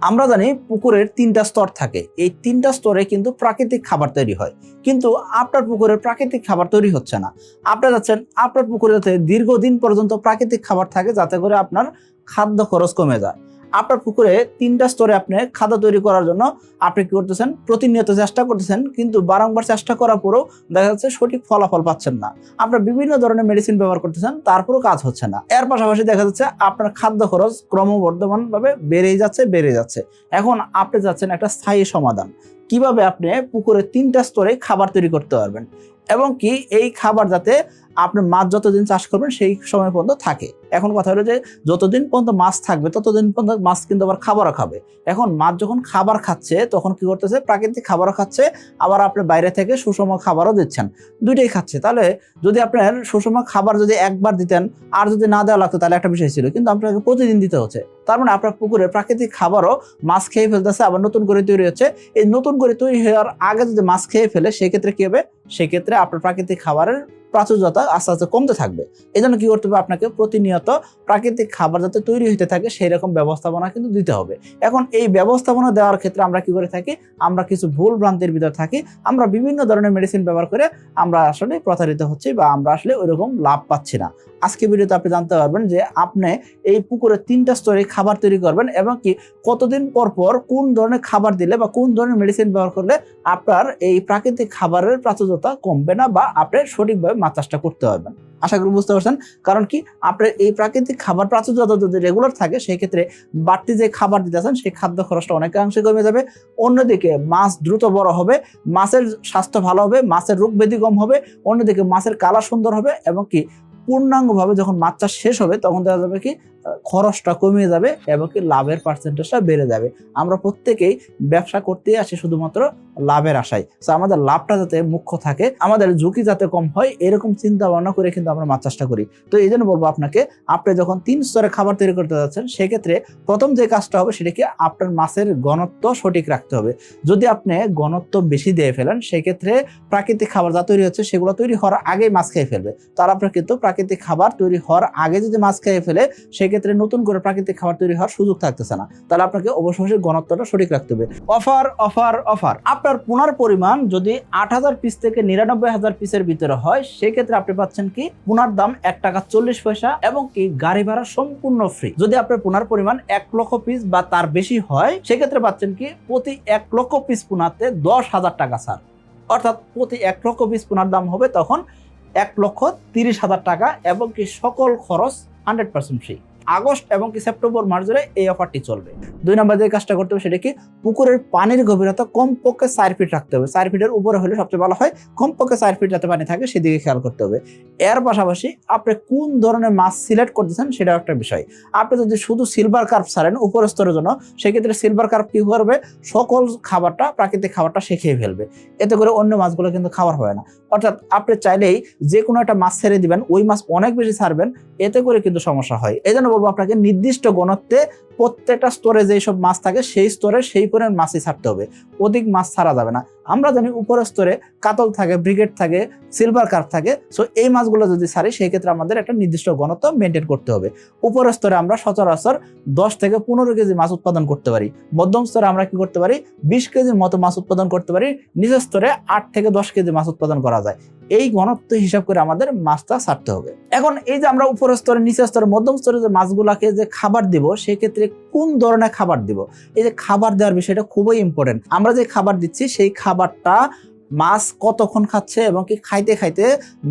আমরা জানি পুকুরের তিনটা স্তর থাকে। এই তিনটা স্তরে কিন্তু প্রাকৃতিক খাবার তৈরি হয়। কিন্তু আপনার পুকুরে প্রাকৃতিক খাবার তৈরি হচ্ছে না। আপনি যাচ্ছেন, আপনার পুকুরে যাতে দীর্ঘদিন পর্যন্ত প্রাকৃতিক খাবার থাকে, যাতে করে আপনার খাদ্য খরচ কমে যায়। আপনার পুকুরে তিনটা স্তরে আপনি খাদ্য তৈরি করার জন্য আপনি কি করতেছেন? প্রতিনিয়ত চেষ্টা করতেছেন, কিন্তু বারংবার চেষ্টা করার পরেও দেখা যাচ্ছে সঠিক ফলাফল পাচ্ছেন না। আপনার বিভিন্ন ধরনের মেডিসিন ব্যবহার করতেছেন, তারপরেও কাজ হচ্ছে না। এর পাশাপাশি দেখা যাচ্ছে আপনার খাদ্য খরচ ক্রমবর্ধমান ভাবে বেড়েই যাচ্ছে বেড়ে যাচ্ছে। এখন আপনি যাচ্ছেন একটা স্থায়ী সমাধান। কীভাবে আপনি পুকুরে তিনটা স্তরে খাবার তৈরি করতে পারবেন? এবং কি এই খাবার যাতে আপনি মাছ যতদিন চাষ করবেন সেই সময় পর্যন্ত থাকে। এখন কথা হলো যে যতদিন পর্যন্ত মাছ থাকবে, ততদিন পর্যন্ত মাছ কিন্তু আবার খাবারও খাবে। এখন মাছ যখন খাবার খাচ্ছে, তখন কি করতেছে? প্রাকৃতিক খাবারও খাচ্ছে, আবার আপনি বাইরে থেকে সুষম খাবারও দিচ্ছেন। দুইটাই খাচ্ছে। তাহলে যদি আপনার সুষম খাবার যদি একবার দিতেন, আর যদি না দেওয়া লাগতো, তাহলে একটা বিষয় ছিল। কিন্তু আপনাকে প্রতিদিন দিতে হচ্ছে। তার মানে আপনার পুকুরে প্রাকৃতিক খাবারও মাছ খেয়ে ফেলতেছে, আবার নতুন করে তৈরি হচ্ছে। এই নতুন করে তৈরি হওয়ার আগে যদি মাছ খেয়ে ফেলে, সেক্ষেত্রে কি হবে? সেক্ষেত্রে আপনার প্রাকৃতিক খাবারের প্রাচুর্যতা আস্তে আস্তে কমতে থাকবে। এই জন্য কি করতে হবে আপনাকে প্রতিনিয়ত প্রাকৃতিক খাবার যাতে তৈরি হতে থাকে সেই রকম ব্যবস্থাপনা কিন্তু দিতে হবে। এখন এই ব্যবস্থাপনা দেওয়ার ক্ষেত্রে আমরা কি করে থাকি? আমরা কিছু ভুল ভ্রান্তির ভিতর থাকি। আমরা বিভিন্ন ধরনের মেডিসিন ব্যবহার করে আমরা আসলে প্রতারিত হচ্ছি বা আমরা আসলে ওইরকম লাভ পাচ্ছি না। আজকে ভিডিওতে আপনি জানতে পারবেন যে আপনি এই পুকুরে তিনটা স্তরে খাবার তৈরি করবেন এবং কি কতদিন পর পর কোন ধরনের খাবার দিলে বা কোন ধরনের মেডিসিন ব্যবহার করলে আপনার এই প্রাকৃতিক খাবারের প্রাচুর্যতা কমবে না বা আপনি সঠিকভাবে মাছ চাষটা করতে পারবেন। আশা করি বুঝতে পারছেন। কারণ কি আপনার এই প্রাকৃতিক খাবার প্রাচুর্যতা যদি রেগুলার থাকে সেই ক্ষেত্রে বাড়তি যে খাবার দিতেছেন সেই খাদ্য খরচটা অনেকাংশে কমে যাবে। অন্যদিকে মাছ দ্রুত বড় হবে, মাছের স্বাস্থ্য ভালো হবে, মাছের রোগ ব্যাধি কম হবে, অন্যদিকে মাছের কালার সুন্দর হবে এবং কি পূর্ণাঙ্গভাবে যখন মাত্রা শেষ হবে তখন দেখা যাবে কি খরচটা কমে যাবে এবং কি লাভের পার্সেন্টেজটা বেড়ে যাবে। আমরা প্রত্যেকেই ব্যবসা করতে আসি শুধুমাত্র লাভের আশায়। তো আমাদের লাভটা যাতে মুখ্য থাকে, আমাদের ঝুঁকি যাতে কম হয়, এরকম চিন্তা ভাবনা করে কিন্তু আমরা মাছ চাষটা করি। তো এই জন্য বলব আপনাকে, আপনি যখন তিন স্তরে খাবার তৈরি করতে যাচ্ছেন, সেক্ষেত্রে প্রথম যে কাজটা হবে সেটাকে আপনার মাছের ঘনত্ব সঠিক রাখতে হবে। যদি আপনি ঘনত্ব বেশি দিয়ে ফেলেন, সেক্ষেত্রে প্রাকৃতিক খাবার যা তৈরি হচ্ছে, সেগুলো তৈরি হওয়ার আগেই মাছ খেয়ে ফেলবে। তার আপনার কিন্তু প্রাকৃতিক খাবার তৈরি হওয়ার আগে যদি মাছ খেয়ে ফেলে, সেক্ষেত্রে নতুন করে প্রাকৃতিক খাবার তৈরি হওয়ার সুযোগ থাকতেছে না। তাহলে আপনাকে অবশ্যই ঘনত্বটা সঠিক রাখতে হবে। Offer offer offer. আপনার পুনার পরিমাণ যদি আট হাজার পিস থেকে নিরানব্বই হাজার পিসের ভিতরে হয়, সেক্ষেত্রে আপনি পাচ্ছেন কি পুনার দাম এক টাকা চল্লিশ পয়সা এবং কি গাড়ি ভাড়া সম্পূর্ণ ফ্রি যদি আপনার পুনার পরিমাণ এক লক্ষ পিস বা তার বেশি হয়, সেক্ষেত্রে পাচ্ছেন কি প্রতি এক লক্ষ পিস পুনাতে দশ হাজার টাকা ছাড়। অর্থাৎ প্রতি এক লক্ষ পিস পুনার দাম হবে তখন এক লক্ষ তিরিশ হাজার টাকা এবং কি সকল খরচ হান্ড্রেড পার্সেন্ট ফ্রি আগস্ট এবং কি সেপ্টেম্বর মাস ধরে এই অফারটি চলবে। দুই নম্বর যে কাজটা করতে হবে সেটা কি? পুকুরের পানির গভীরতা কমপক্ষে চার ফিট রাখতে হবে। চার ফিটের উপরে হলে সবচেয়ে ভালো হয়, কমপক্ষে চার ফিট যাতে পানি থাকে সেদিকে খেয়াল করতে হবে। এর পাশাপাশি আপনি কোন ধরনের মাছ সিলেক্ট করতেছেন সেটাও একটা বিষয়। আপনি যদি শুধু সিলভার কার্প ছাড়েন উপরের স্তরের জন্য, সেক্ষেত্রে সিলভার কার্প কি করবে? সকল খাবারটা, প্রাকৃতিক খাবারটা সে খেয়ে ফেলবে। এতে করে অন্য মাছগুলো কিন্তু খাবার হয় না। অর্থাৎ আপনি চাইলেই যে কোনো একটা মাছ ছেড়ে দিবেন, ওই মাছ অনেক বেশি ছাড়বেন, এতে করে কিন্তু সমস্যা হয়। এই জন্য বলব আপনাকে নির্দিষ্ট গণত্বে প্রত্যেকটা স্তরে যেই সব মাছ থাকে, সেই স্তরে সেই পরিমাণ মাছই ছাড়তে হবে। অধিক মাছ ছাড়া যাবে না। আমরা জানি উপরের স্তরে কাতল থাকে, ব্রিগেড থাকে সিলভার কার্প থাকে। সো এই মাছগুলো যদি ছাড়ি, সেই ক্ষেত্রে আমাদের একটা নির্দিষ্ট ঘনত্ব মেনটেন করতে হবে। উপরের স্তরে আমরা সচরাচর দশ থেকে পনেরো কেজি মাছ উৎপাদন করতে পারি। মধ্যম স্তরে আমরা কি করতে পারি? বিশ কেজির মতো মাছ উৎপাদন করতে পারি। নিচের স্তরে আট থেকে দশ কেজি মাছ উৎপাদন করা যায়। এই ঘনত্ব হিসাব করে আমাদের মাছটা ছাড়তে হবে। এখন এই যে আমরা উপরের স্তরে নিচের স্তরে মধ্যম স্তরে যে মাছগুলাকে যে খাবার দিব সেক্ষেত্রে কোন ধরনের খাবার দিব? এই যে খাবার দেওয়ার বিষয়টা খুবই ইম্পর্টেন্ট আমরা যে খাবার দিচ্ছি, সেই খাবারটা মাছ কতক্ষণ খাচ্ছে এবং কি খাইতে খাইতে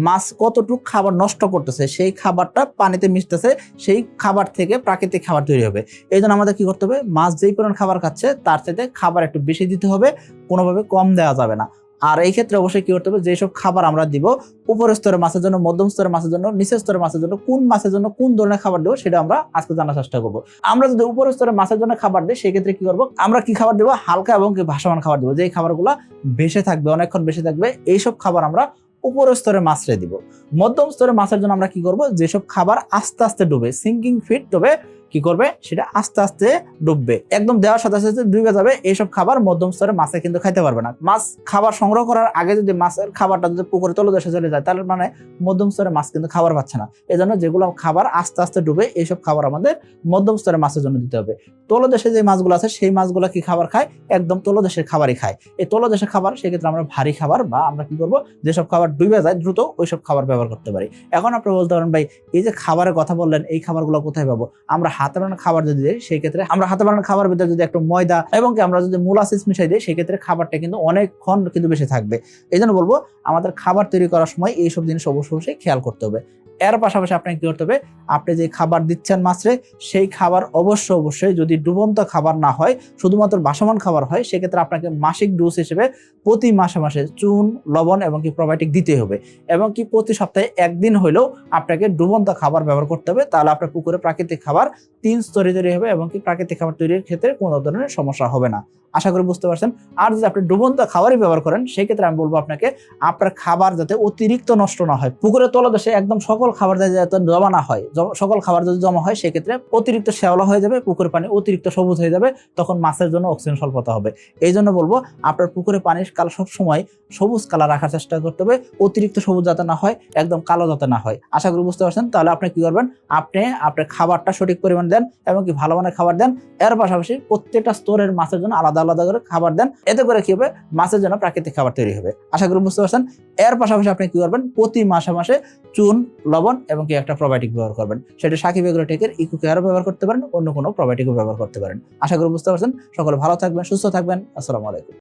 মাছ কতটুকু খাবার নষ্ট করতেছে, সেই খাবারটা পানিতে মিশতেছে, সেই খাবার থেকে প্রাকৃতিক খাবার তৈরি হবে। এই জন্য আমাদের কি করতে হবে? মাছ যেই পরিমাণ খাবার খাচ্ছে, তার চাইতে খাবার একটু বেশি দিতে হবে, কোনোভাবে কম দেওয়া যাবে না। আর এই ক্ষেত্রে অবশ্যই কি করতে হবে, যেসব খাবার আমরা দিব, উপরের স্তরের মাছের জন্য, মধ্যম স্তরের মাছের জন্য, নিচের স্তরের মাছের জন্য, কোন মাছের জন্য, কোন ধরনের খাবার দেবো সেটা আমরা আজকে জানার চেষ্টা করব। আমরা যদি উপরের স্তরের মাছের জন্য খাবার দিই, সেক্ষেত্রে কি করব, আমরা কি খাবার দেবো, হালকা এবং ভাসমান খাবার দেবো, যেই খাবারগুলো ভেসে থাকবে, অনেকক্ষণ বেশি থাকবে, এইসব খাবার আমরা উপরের স্তরে মাছরে দিব। মধ্যম স্তরে মাছের জন্য আমরা কি করব, যেসব খাবার আস্তে আস্তে ডুবে সিঙ্কিং ফিট তবে কি করবে? সেটা আস্তে আস্তে ডুববে। একদম দেওয়ার সাথে সাথে ডুবে যাবে। এইসব খাবার মধ্যম স্তরে মাছে কিন্তু খাইতে পারবে না। মাছ খাবার সংগ্রহ করার আগে যদি মাছের খাবারটা যদি পুকুরে, তলদেশে চলে যায়, তাহলে মানে মধ্যম স্তরে মাছ কিন্তু খাবার পাচ্ছে না। এই জন্য যেগুলো খাবার আস্তে আস্তে ডুবে, এইসব খাবার আমাদের মধ্যম স্তরে মাছের জন্য দিতে হবে। তলদেশে যে মাছগুলো আছে, সেই মাছগুলো কি খাবার খায়? একদম তলদেশের খাবারই খায়। এই তলদেশের খাবার, সেক্ষেত্রে আমরা ভারী খাবার বা আমরা কি করব? যেসব খাবার ডুবে যায়, দ্রুত ওইসব খাবার ব্যবহার করতে পারি। এখন আপনি বলতে পারেন, ভাই, এই যে খাবারের কথা বললেন, এই খাবারগুলো কোথায় পাবো? আমরা হাতে বানানো খাবার যদি দেয় সেই ক্ষেত্রে আমরা হাতে বানানো খাবার ভিতরে যদি একটু ময়দা এবং কি আমরা যদি মোলাসিস মিশাই দিই সেই ক্ষেত্রে খাবারটা কিন্তু অনেকক্ষণ কিন্তু বেশি থাকবে। এই জন্য বলব, আমাদের খাবার তৈরি করার সময় এইসব জিনিস অবশ্যই অবশ্যই খেয়াল করতে হবে। এর পাশাপাশি আপনাকে কি করতে হবে? আপনি যে খাবার দিচ্ছেন মাছরে সেই খাবার অবশ্য অবশ্যই যদি ডুবন্ত খাবার না হয়, শুধুমাত্র বাসমান খাবার হয়, সেক্ষেত্রে আপনাকে মাসিক ডোজ হিসেবে প্রতি মাসে মাসে চুন, লবণ এবং কি প্রোবায়োটিক দিতে হবে। এবং কি প্রতি সপ্তাহে একদিন হলেও আপনাকে ডুবন্ত খাবার ব্যবহার করতে হবে, তাহলে আপনার পুকুরে প্রাকৃতিক খাবার তিন স্তরে তৈরি হবে এবং কি প্রাকৃতিক খাবার তৈরির ক্ষেত্রে কোনো ধরনের সমস্যা হবে না। আশা করি বুঝতে পারছেন। আর যদি আপনি ডুবন্ত খাবারই ব্যবহার করেন, সেক্ষেত্রে আমি বলব আপনাকে, আপনার খাবার যাতে অতিরিক্ত নষ্ট না হয়, পুকুরের তলদেশে একদম সকল খাবার যাতে জমা না হয় সকল খাবার যদি জমা হয়, সেক্ষেত্রে অতিরিক্ত শ্যাওলা হয়ে যাবে, পুকুরের পানি অতিরিক্ত সবুজ হয়ে যাবে, তখন মাছের জন্য অক্সিজেন স্বল্পতা হবে। এই জন্য বলব, আপনার পুকুরে পানির কাল সবসময় সবুজ কালার রাখার চেষ্টা করতে হবে, অতিরিক্ত সবুজ যাতে না হয়, একদম কালো যাতে না হয়। আশা করি বুঝতে পারছেন, তাহলে আপনি কি করবেন? আপনি আপনার খাবারটা সঠিক পরিমাণ দেন এবং কি ভালো মানের খাবার দেন, এর পাশাপাশি প্রত্যেকটা স্তরের মাছের জন্য আলাদা আলাদা করে খাবার দেন, এতে করে কি হবে? মাছের জন্য প্রাকৃতিক খাবার তৈরি হবে। আশা করি বুঝতে পারছেন, এর পাশাপাশি আপনি কি করবেন? প্রতি মাসে মাসে চুন লবণ এবং কি একটা প্রোবায়োটিক ব্যবহার করবেন। সেটা সাকিব এগ্রোটেকের ইকো কেয়ারও ব্যবহার করতে পারেন, অন্য কোনো প্রোবায়োটিকও ব্যবহার করতে পারেন। আশা করি বুঝতে পারছেন। সকলে ভালো থাকবেন, সুস্থ থাকবেন। আসসালামু আলাইকুম।